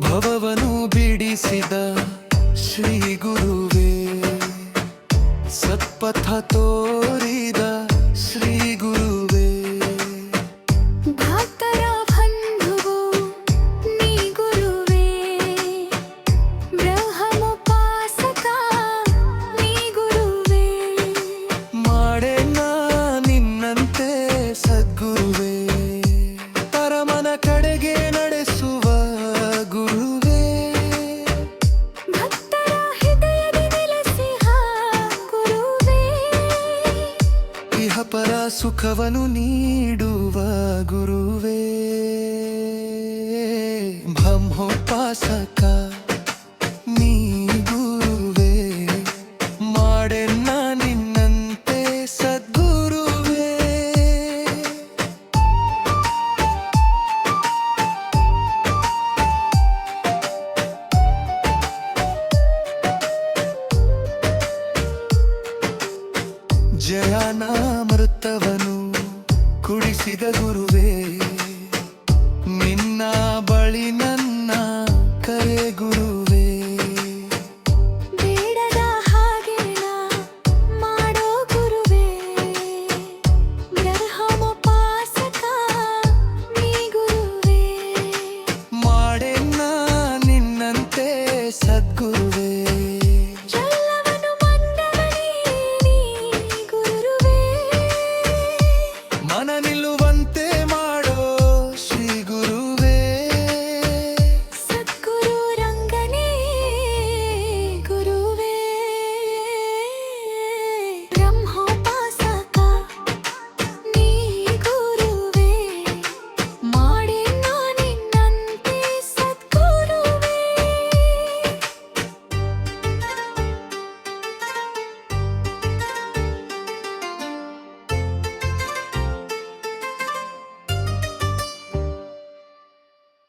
ಭವವನ್ನು ಬಿಡಿಸಿದ ಶ್ರೀ ಗುರುವೇ ಸತ್ಪಥ ತೋರಿದ ಶ್ರೀ ಸುಖವನ್ನು ನೀಡುವ ಗುರುವೇ. ಬ್ರಹ್ಮೋಪಾಸಕ ಜಯಾನಾಮೃತವನು ಕುಡಿಸಿದ ಗುರುವೇ ನಿನ್ನ ಬಳಿ